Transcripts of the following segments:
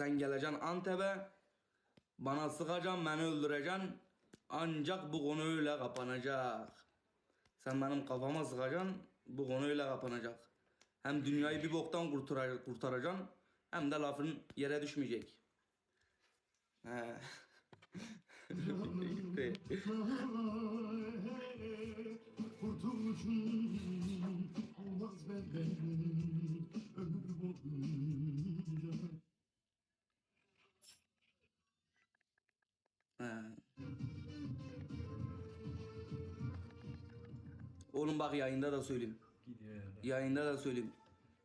Sen geleceksin Antep'e. Bana sıkacaksın, beni öldüreceksin. Ancak bu konu öyle kapanacak. Sen benim kafama sıkacaksın, bu konu öyle kapanacak. Hem dünyayı bir boktan kurtara- kurtaracaksın, hem de lafın yere düşmeyecek. He. He. Oğlum bak yayında da söyleyeyim. Gidiyor ya. Yayında da söyleyeyim.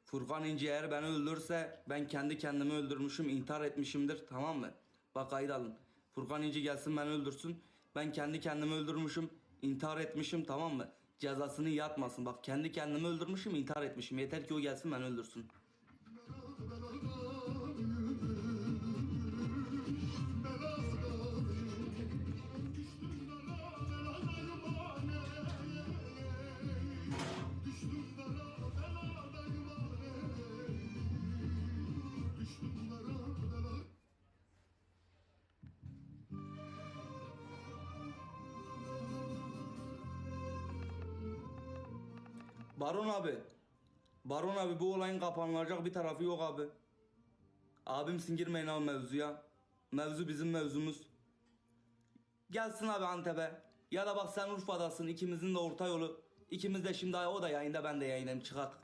Furkan İnce eğer beni öldürse ben kendi kendimi öldürmüşüm, intihar etmişimdir tamam mı? Bak kayıt alın. Furkan İnce gelsin beni öldürsün. Ben kendi kendimi öldürmüşüm, intihar etmişim tamam mı? Cezasını yatmasın. Bak kendi kendimi öldürmüşüm, intihar etmişim. Yeter ki o gelsin beni öldürsün. Baron abi. Baron abi bu olayın kapanılacak bir tarafı yok abi. Abimsin girmeyin abi mevzuya. Mevzu bizim mevzumuz. Gelsin abi Antep'e. Ya da bak sen Urfa'dasın ikimizin de orta yolu. İkimiz de şimdi o da yayında ben de yayındayım çıkak.